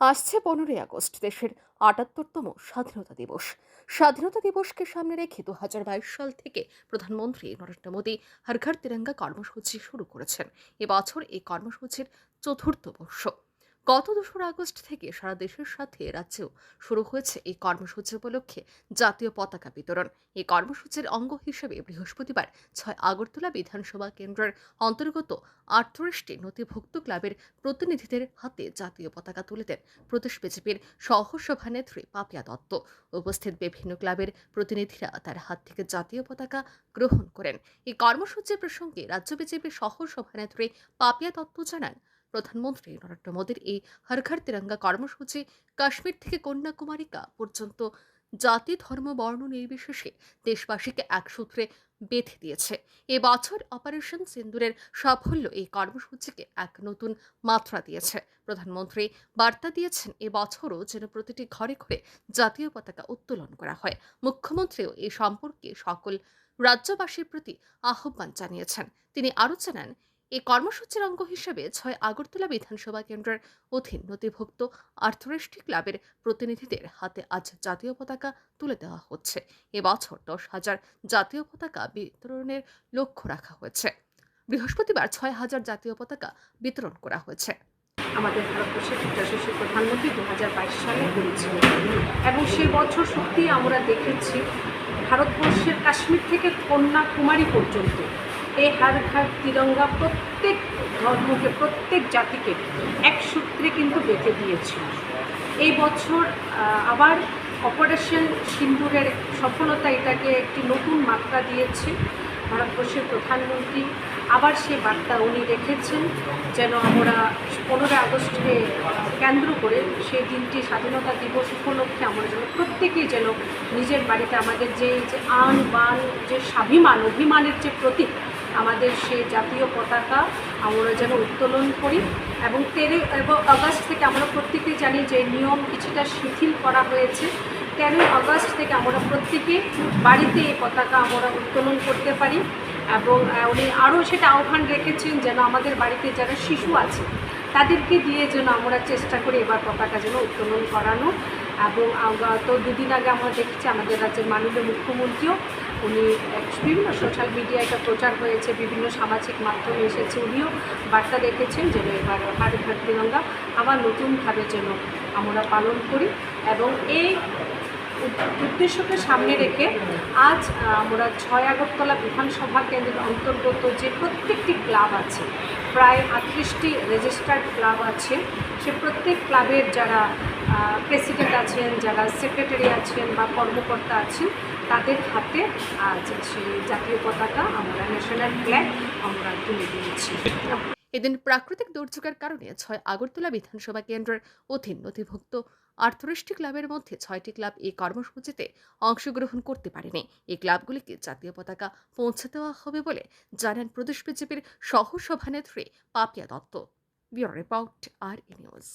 আসছে পনেরোই আগস্ট, দেশের আটাত্তরতম স্বাধীনতা দিবস। স্বাধীনতা দিবসকে সামনে রেখে দু হাজার বাইশ সাল থেকে প্রধানমন্ত্রী নরেন্দ্র মোদী হর ঘর তিরঙ্গা কর্মসূচি শুরু করেছেন। এবছর এই কর্মসূচির চতুর্থ বর্ষ। গত দোসরা আগস্ট থেকে সারা দেশের সাথে রাজ্যেও শুরু হয়েছে এই কর্মসূচি উপলক্ষে জাতীয় পতাকা বিতরণ। এই কর্মসূচির অঙ্গ হিসেবে বৃহস্পতিবার ছয় আগরতলা বিধানসভা কেন্দ্রের অন্তর্গত আটত্রিশটি নথিভুক্ত ক্লাবের প্রতিনিধিদের হাতে জাতীয় পতাকা তুলে দেন প্রদেশ বিজেপির সহসভা নেত্রী পাপিয়া দত্ত। উপস্থিত বিভিন্ন ক্লাবের প্রতিনিধিরা তার হাত থেকে জাতীয় পতাকা গ্রহণ করেন। এই কর্মসূচি প্রসঙ্গে রাজ্য বিজেপির সহসভানেত্রী পাপিয়া দত্ত জানান প্রধানমন্ত্রী নরেন্দ্র মোদীর এই হর ঘর তিরঙ্গা কর্মসূচি কাশ্মীর থেকে কন্যাকুমারিকা পর্যন্ত জাতি, ধর্ম, বর্ণ নির্বিশেষে দেশবাসীকে এক সূত্রে বেঁধে দিয়েছে। এবছর অপারেশন সিন্দুরের সাফল্য এই কর্মসূচিকে এক নতুন মাত্রা দিয়েছে। প্রধানমন্ত্রী বার্তা দিয়েছেন এবছরও যেন প্রতিটি ঘরে ঘরে জাতীয় পতাকা উত্তোলন করা হয়। মুখ্যমন্ত্রীও এই সম্পর্কে সকল রাজ্যবাসীর প্রতি আহ্বান জানিয়েছেন। তিনি আরও জানান এই কর্মসূচির অঙ্গ হিসেবে ছয় আগরতলা বিধানসভা কেন্দ্রের অধীন নথিভুক্ত আটত্রিশটি ক্লাবের প্রতিনিধিদের হাতে আজ জাতীয় পতাকা তুলে দেওয়া হচ্ছে। এবছর দশ হাজার জাতীয় পতাকা বিতরণের লক্ষ্য রাখা হয়েছে। বৃহস্পতিবার ছয় হাজার জাতীয় পতাকা বিতরণ করা হয়েছে। আমাদের ভারতবর্ষের যশস্বী প্রধানমন্ত্রী দু হাজার বাইশ সালে করেছিলেন এবং সেই বছর সত্যি আমরা দেখেছি ভারতবর্ষের কাশ্মীর থেকে কন্যাকুমারী পর্যন্ত এই হার ঘাট তিরঙ্গা প্রত্যেক ধর্মকে, প্রত্যেক জাতিকে এক সূত্রে কিন্তু বেঁধে দিয়েছিল এই বছর আবার অপারেশন সিন্দুরের সফলতা এটাকে একটি নতুন মাত্রা দিয়েছে। ভারতবর্ষের প্রধানমন্ত্রী আবার সে বার্তা উনি রেখেছেন, যেন আমরা পনেরোই আগস্টকে কেন্দ্র করে সেই দিনটি, স্বাধীনতা দিবস উপলক্ষে আমরা যেন প্রত্যেকেই যেন নিজের বাড়িতে আমাদের যে যে আন, বান, যে স্বাভিমান, অভিমানের যে প্রতীক আমাদের সেই জাতীয় পতাকা আমরা যেন উত্তোলন করি এবং তেরোই এবং আগস্ট থেকে আমরা প্রত্যেকেই জানি যে নিয়ম কিছুটা শিথিল করা হয়েছে। তেরোই আগস্ট থেকে আমরা প্রত্যেকে বাড়িতে এই পতাকা আমরা উত্তোলন করতে পারি এবং উনি আরও সেটা আহ্বান রেখেছেন যেন আমাদের বাড়িতে যারা শিশু আছে তাদেরকে দিয়ে যেন আমরা চেষ্টা করি এবার পতাকা যেন উত্তোলন করানো এবং আমরা তো দুদিন আগে আমরা দেখেছি আমাদের রাজ্যের মাননীয় মুখ্যমন্ত্রীও উনি বিভিন্ন সোশ্যাল মিডিয়ায় এটা প্রচার হয়েছে, বিভিন্ন সামাজিক মাধ্যমে এসেছে। উনিও বার্তা রেখেছেন যেন এবার হার ঘাট তিরঙ্গা আবার নতুনভাবে যেন আমরা পালন করি এবং এই উদ্দেশ্যকে সামনে রেখে আজ আমরা ছয় আগরতলা বিধানসভা কেন্দ্রের অন্তর্গত যে প্রত্যেকটি ক্লাব আছে, প্রায় আটত্রিশটি রেজিস্টার্ড ক্লাব আছে, সে প্রত্যেক ক্লাবের যারা প্রেসিডেন্ট আছেন, যারা সেক্রেটারি আছেন বা কর্মকর্তা আছেন তাদের হাতে আজ সেই জাতীয় পতাকা আমরা ন্যাশনাল ফ্ল্যাগ আমরা তুলে দিয়েছি। এদিন প্রাকৃতিক দুর্যোগের কারণে ছয় আগরতলা বিধানসভা কেন্দ্রের অধীন নথিভুক্ত আটত্রিশটি ক্লাবের মধ্যে ছয়টি ক্লাব এই কর্মসূচিতে অংশগ্রহণ করতে পারেনি। এই ক্লাবগুলিকে জাতীয় পতাকা পৌঁছে দেওয়া হবে বলে জানান প্রদেশ বিজেপির সহ সভানেত্রী Papiya Dutta. Bureau report, R news.